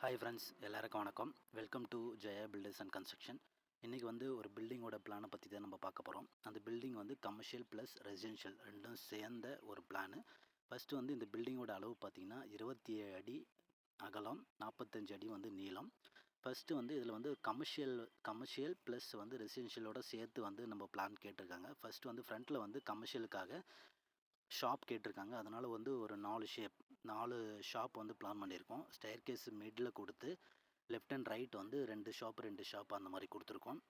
Hi friends எல்லாருக்கும் வணக்கம். Welcome to Jaya builders and construction இன்றைக்கி வந்து ஒரு பில்டிங்கோட பிளானை பற்றி தான் நம்ம பார்க்க போகிறோம் அந்த பில்டிங் வந்து கமர்ஷியல் ப்ளஸ் ரெசிடென்ஷியல் ரெண்டும் சேர்ந்த ஒரு பிளானு ஃபஸ்ட்டு வந்து இந்த பில்டிங்கோட அளவு பார்த்திங்கன்னா இருபத்தி ஏழு அடி அகலம் நாற்பத்தஞ்சு அடி வந்து நீளம். ஃபஸ்ட்டு வந்து இதில் வந்து கமர்ஷியல் கமர்ஷியல் ப்ளஸ் வந்து ரெசிடென்ஷியலோட சேர்த்து வந்து நம்ம பிளான் கேட்டிருக்காங்க. ஃபஸ்ட்டு வந்து ஃப்ரண்ட்டில் வந்து கமர்ஷியலுக்காக ஷாப் கேட்டிருக்காங்க. அதனால் வந்து ஒரு நாலு ஷேப் நாலு ஷாப் வந்து பிளான் பண்ணியிருக்கோம். ஸ்டேர் கேஸ் மிடில் கொடுத்து லெஃப்ட் அண்ட் ரைட் வந்து ரெண்டு ஷாப் ரெண்டு ஷாப் அந்த மாதிரி கொடுத்துருக்கோம்.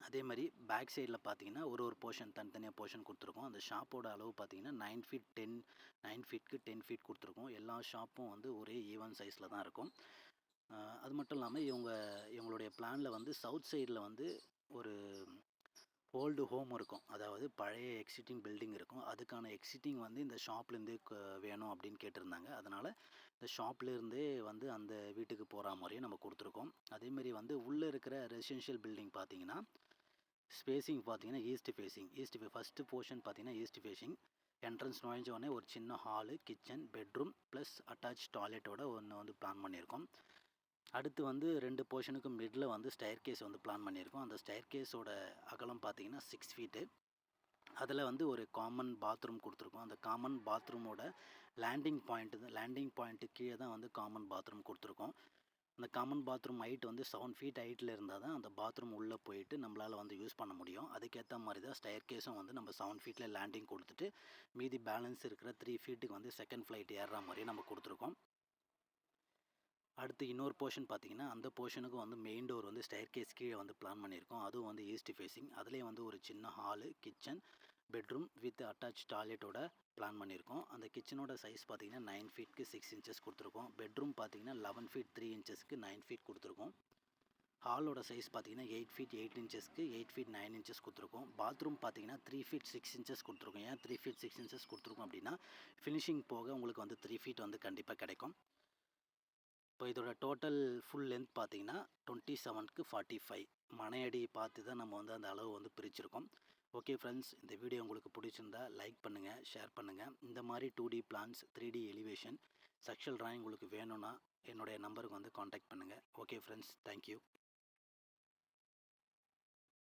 அதே மாதிரி பேக் சைடில் பார்த்தீங்கன்னா ஒரு ஒரு போர்ஷன் தனித்தனியாக போர்ஷன் கொடுத்துருக்கோம். அந்த ஷாப்போட அளவு பார்த்தீங்கன்னா நைன் ஃபீட் டென் நைன் ஃபீட்க்கு டென் ஃபீட் கொடுத்துருக்கோம். எல்லா ஷாப்பும் வந்து ஒரே ஈவன் சைஸில் தான் இருக்கும். அது மட்டும் இல்லாமல் இவங்க இவங்களுடைய பிளானில் வந்து சவுத் சைடில் வந்து ஒரு ஓல்டு ஹோம் இருக்கும். அதாவது பழைய எக்ஸிட்டிங் பில்டிங் இருக்கும். அதுக்கான எக்ஸிட்டிங் வந்து இந்த ஷாப்லேருந்தே வேணும் அப்படின்னு கேட்டிருந்தாங்க. அதனால் இந்த ஷாப்லேருந்தே வந்து அந்த வீட்டுக்கு போகிற மாதிரியே நம்ம கொடுத்துருக்கோம். அதேமாரி வந்து உள்ளே இருக்கிற ரெசிடென்ஷியல் பில்டிங் பார்த்தீங்கன்னா ஸ்பேசிங் பார்த்தீங்கன்னா east facing east face first portion பார்த்தீங்கன்னா ஈஸ்ட் ஃபேஸிங் என்ட்ரன்ஸ் நுழைஞ்சோடனே ஒரு சின்ன hall kitchen bedroom plus attach டாய்லெட்டோட ஒன்று வந்து பிளான் பண்ணியிருக்கோம். அடுத்து வந்து ரெண்டு போர்ஷனுக்கும் மிடில் வந்து ஸ்டயர் கேஸ் வந்து பிளான் பண்ணியிருக்கோம். அந்த ஸ்டயர் கேஸோட அகலம் பார்த்தீங்கன்னா சிக்ஸ் ஃபீட்டு அதில் வந்து ஒரு காமன் பாத்ரூம் கொடுத்துருக்கோம். அந்த காமன் பாத்ரூமோட லேண்டிங் பாயிண்ட்டு லேண்டிங் பாயிண்ட்டு கீழே தான் வந்து காமன் பாத்ரூம் கொடுத்துருக்கோம். அந்த காமன் பாத்ரூம் ஹைட் வந்து செவன் ஃபீட் ஹைட்டில் இருந்தால் தான் அந்த பாத்ரூம் உள்ளே போயிட்டு நம்மளால் வந்து யூஸ் பண்ண முடியும். அதுக்கேற்ற மாதிரி தான் ஸ்டயர் கேஸும் வந்து நம்ம செவன் ஃபீட்டில் லேண்டிங் கொடுத்துட்டு மீதி பேலன்ஸ் இருக்கிற த்ரீ ஃபீட்டுக்கு வந்து செகண்ட் ஃப்ளைட் ஏறுற மாதிரி நம்ம கொடுத்துருக்கோம். அடுத்து இன்னொரு போர்ஷன் பார்த்தீங்கன்னா அந்த போர்ஷனுக்கும் வந்து மெயின் டோர் வந்து ஸ்டேர் கேஸ் கீழே வந்து பிளான் பண்ணியிருக்கோம். அதுவும் வந்து ஈஸ்ட் ஃபேஸிங் அதுலேயே வந்து ஒரு சின்ன hall kitchen bedroom with attach டாய்லெட்டோட plan பண்ணியிருக்கோம். அந்த கிச்சனோட சைஸ் பார்த்தீங்கன்னா நைன் ஃபீட்க்கு சிக்ஸ் இன்ச்சஸ் கொடுத்துருக்கோம். பெட்ரூம் பார்த்தீங்கன்னா லெவன் ஃபீட் த்ரீ இன்ச்சஸ்க்கு நைன் ஃபீட் கொடுத்துருக்கோம். ஹாலோட சைஸ் பார்த்தீங்கன்னா எயிட் ஃபீட் எயிட் இன்ச்சஸ்க்கு எயிட் ஃபீட் நைன் இன்ச்சஸ் கொடுத்துருக்கோம். பாத்ரூம் பார்த்தீங்கன்னா த்ரீ ஃபீட் சிக்ஸ் இன்ச்சஸ் கொடுத்துருக்கோம். ஏன் த்ரீ ஃபீட் சிக்ஸ் இன்ச்சஸ் கொடுத்துருக்கோம் அப்படின்னா ஃபினிஷிங் போக உங்களுக்கு வந்து த்ரீ ஃபீட் வந்து கண்டிப்பாக கிடைக்கும். இப்போ இதோட டோட்டல் ஃபுல் லென்த் பார்த்தீங்கன்னா டுவெண்ட்டி செவனுக்கு ஃபார்ட்டி ஃபைவ் மனையடி பார்த்து தான் நம்ம வந்து அந்த அளவு வந்து பிரிச்சிருக்கோம். ஓகே ஃப்ரெண்ட்ஸ் இந்த வீடியோ உங்களுக்கு பிடிச்சிருந்தா லைக் பண்ணுங்கள் ஷேர் பண்ணுங்கள் இந்த மாதிரி two D plans three D elevation sectional drawing உங்களுக்கு வேணும்னா என்னுடைய நம்பருக்கு வந்து காண்டாக்ட் பண்ணுங்கள் ஓகே ஃப்ரெண்ட்ஸ் தேங்க்யூ